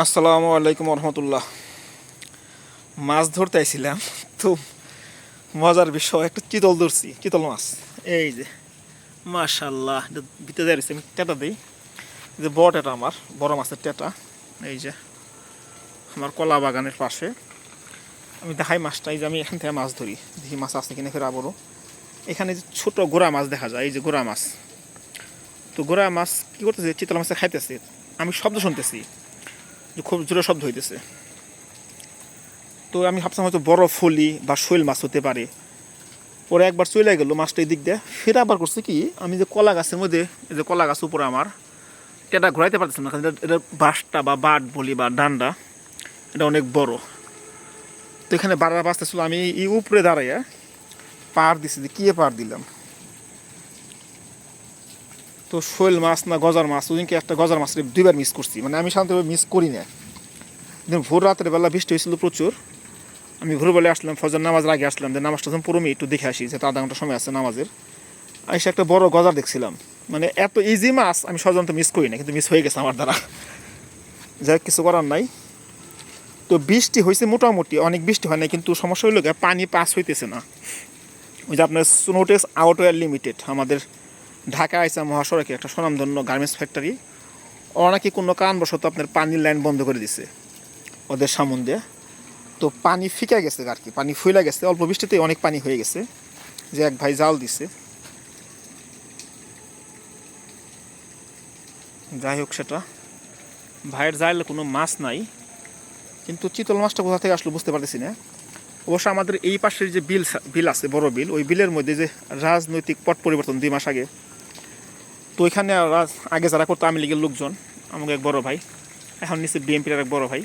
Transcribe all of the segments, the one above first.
আসসালামু আলাইকুম রহমতুল্লাহ মাছ ধরতে আইছিলাম, তো মজার বিষয়, একটা চিতল ধরছি, চিতল মাছ। এই যে মাশাল্লাহ ভিতরে দাঁড়িয়েছি আমি টেটা দিই। যে বড় টেটা আমার, বড় মাছের টেটা। এই যে, আমার কলা বাগানের পাশে। আমি দেখাই মাছটা, এই যে আমি এখান থেকে মাছ ধরি, দেখি মাছ আছে কিনা ফের আবারও। এখানে যে ছোট গোড়া মাছ দেখা যায়, এই যে গোড়া মাছ। তো গোড়া মাছ কী করতেছে, চিতল মাছে খাইতেছে। আমি শব্দ শুনতেছি। খুব জোরে শব্দ হইতেছে। তো আমি ভাবছিলাম হয়তো বড় ফলি বা শৈল মাছ হতে পারে। পরে একবার চলে গেল মাছটা এই দিক দিয়ে, ফের আবার করছে কি, আমি যে কলা গাছের মধ্যে, এই যে কলা গাছ উপরে আমার, এটা ঘোরাইতে পারতেছিলাম না, কারণ এটা- এটা বাঁশটা বা বাট বলি বা ডান্ডা, এটা অনেক বড়। তো এখানে বারবার বাঁচতেছিল আমি এই উপরে দাঁড়াইয়া পার দিছি যে কি পার দিলাম? তো শৈল মাছ না গজার মাছ ওদিনকে একটা গজার মাছ দুইবার মিস করছি। মানে আমি সাধারণত মিস করি না। দিন ভোর রাতের বেলা বৃষ্টি হয়েছিল প্রচুর। আমি ভোরবেলা আসলাম, ফজর নামাজের আগে আসলাম যে নামাজটা যখন পুরো একটু দেখে আসি যে আধা ঘণ্টা সময় আছে নামাজের। এসে একটা বড় গজার দেখছিলাম। মানে এত ইজি মাছ আমি সাধারণত মিস করি না, কিন্তু মিস হয়ে গেছে আমার দ্বারা। যাই কিছু করার নাই। তো বৃষ্টি হয়েছে মোটামুটি, অনেক বৃষ্টি হয় না কিন্তু সমস্যা হইল পানি পাস হইতেছে না। ওই যে আপনার স্নোটেস আউটওয়ার লিমিটেড আমাদের ঢাকা আইসা মহাসড়কে একটা স্বনামধন্য গার্মেন্টস ফ্যাক্টরি, ওরা নাকি কোনো কারণবশত আপনার পানির লাইন বন্ধ করে দিছে ওদের সামনে তো পানি ফিকা গেছে আর কি, পানি ফুইলা গেছে। অল্প বৃষ্টিতে অনেক পানি হয়ে গেছে, যে এক ভাই জাল দিছে। যাই হোক সেটা, ভাইয়ের জালে কোনো মাছ নাই, কিন্তু চিতল মাছটা কোথা থেকে আসলো বুঝতে পারতেছি না। অবশ্য আমাদের এই পাশের যে বিল বিল আছে, বড় বিল, ওই বিলের মধ্যে যে রাজনৈতিক পট পরিবর্তন দুই মাস আগে ওইখানে রাজ- আগে যারা করতো আমি লীগের লোকজন, আমাকে এক বড় ভাই, এখন নিচে বিএনপির এক বড় ভাই,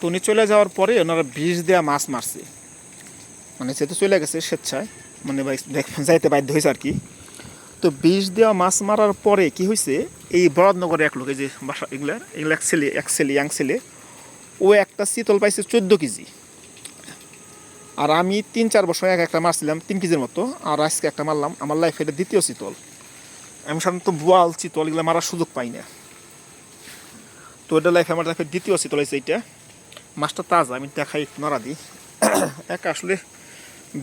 তো উনি চলে যাওয়ার পরে ওনারা বিষ দেওয়া মাছ মারছে। মানে সে তো চলে গেছে স্বেচ্ছায় মানে ভাই যাইতে বাধ্য হয়েছে আর কি। তো বিষ দেওয়া মাছ মারার পরে কি হয়েছে, এই বরাদনগরে এক লোক, এই যে বাসা, এগুলা, এগুলো এক ছেলে এক ছেলে, ইয়াং ছেলে, ও একটা শীতল পাইছে চোদ্দ কেজি। আর আমি তিন চার বছর এক একটা মারছিলাম তিন কেজির মতো, আর আজকে একটা মারলাম, আমার লাইফে এটা দ্বিতীয় শীতল। আমি সাধারণত বোয়াল, চিতল এগুলো মারার সুযোগ পাই না। তো এটা লাইফে আমার লাইফে দ্বিতীয় শীতল হয়েছে এইটা। মাছটা তাজা, আমি দেখাই নাড়া দিই। একা আসলে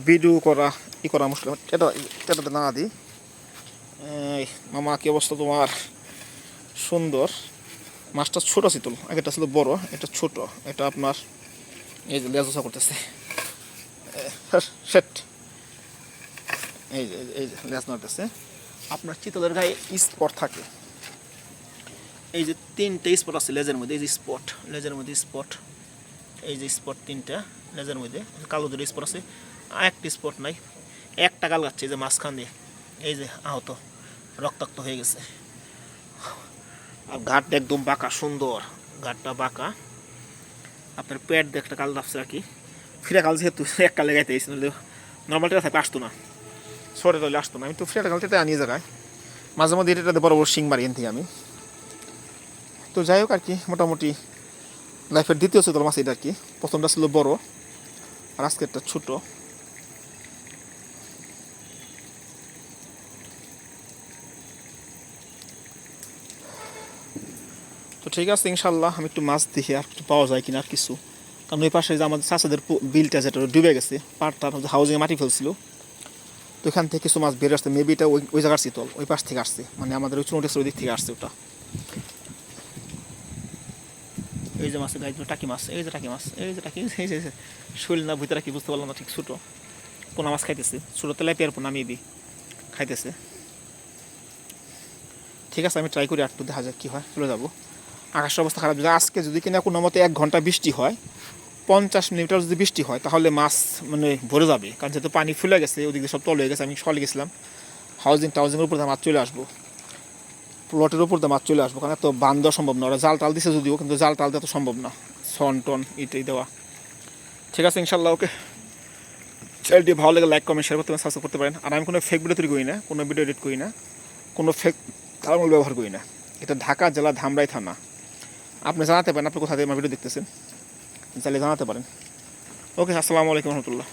ভিডিও করা, ই করা মুশকিল। এটা নাড়া দিই। মামা, কি অবস্থা তোমার? সুন্দর। মাছটা ছোট শীতল আগেটা ছিল বড়, এটা ছোট, এটা আপনার এই যে লেজা করতেছে। সেট এই যে এই যে, লেজ নাড়তেছে। আপনার চিতলের গায়ে স্পট থাকে। এই যে তিনটে স্পট আছে লেজের মধ্যে, এই যে স্পট লেজের মধ্যে স্পট এই যে স্পট তিনটা লেজের মধ্যে কালো দুটো স্পট আছে। একটা স্পট নাই, একটা গাল গাচ্ছে এই যে মাঝখান দিয়ে, এই যে আহত, রক্তাক্ত হয়ে গেছে। আর ঘাটটা একদম বাঁকা, সুন্দর ঘাটটা বাঁকা। আপনার পেট দিয়ে একটা কাল রাখছে আর কি। ফিরে কাল যেহেতু এক কালে গাইতে এসেছিল নর্মাল থাকে আসতো না। ছোটো টলে আসতো না। আমি তো ফিরে কাল টেটা আনিয়ে জায়গায় মাঝে মধ্যে এটাতে বড় বড় শিং মারি এন আমি। তো যাই হোক আর কি, মোটামুটি লাইফের দ্বিতীয় ছিল মাছ এটা আর কি। প্রথমটা ছিল বড়, আর আজকে একটা ছোট। তো ঠিক আছে, ইনশাল্লাহ আমি একটু মাছ দেখি আর একটু পাওয়া যায় কিনা আর কিছু। কারণ ওই পাশে যে আমাদের চাষাদের বিলটা যেটা ডুবে গেছে। পাড়টার হাউজিংয়ে মাটি ফেলছিল। তো এখান থেকে কিছু মাছ বের আসছে মেবি এটা ওই ওই জায়গার শীতল, ওই পাশ থেকে আসছে। মানে আমাদের ওই চুনোটের ওই দিক থেকে আসছে ওটা। এই যে মাছের গাইজ টাকি মাছ, এই যে টাকি মাছ, এই যে টাকি, এই যে শৈল না ভিতরে কি বুঝতে পারলাম না ঠিক ছোটো। পোনা মাছ খাইতেছে, ছোটো তেলাপিয়ার পোনা মেবি খাইতেছে। ঠিক আছে, আমি ট্রাই করি একটু দেখা যাক কী হয়, চলে যাব। আকাশের অবস্থা খারাপ, যদি আজকে যদি কিনা কোনো মতে এক ঘণ্টা বৃষ্টি হয় পঞ্চাশ মিনিটার যদি বৃষ্টি হয়, তাহলে মাছ মানে ভরে যাবে। কারণ যেহেতু পানি ফুলে গেছে, ওদিকে সব তল হয়ে গেছে, আমি সকালে গেছিলাম। হাউজিং টাউজিংয়ের উপর মাছ চলে আসব। প্লটের উপর মাছ চলে আসব, কারণ এত বান দেওয়া সম্ভব না। ওরা জাল টাল দিছে যদিও, কিন্তু জাল টাল দেওয়া তো সম্ভব না। সন টন ইটাই দেওয়া। ঠিক আছে, ইনশাল্লাহ, ওকে। চ্যানেলটি ভালো লাগে লাইক কমেন্ট শেয়ার করতে পারেন সাবস্ক্রাইব করতে পারেন। আর আমি কোনো ফেক ভিডিও তৈরি করি না, কোনো ভিডিও এডিট করি না, কোনো ফেক থার্মাল ব্যবহার করি না। এটা ঢাকা জেলা ধামরাই থানা। আপনি জানাতে পারেন আপনি কোথা থেকে আমার ভিডিও দেখতেছেন। চাইলে জানাতে পারেন। ওকে আসসালামু আলাইকুম রহমতুল্লাহ।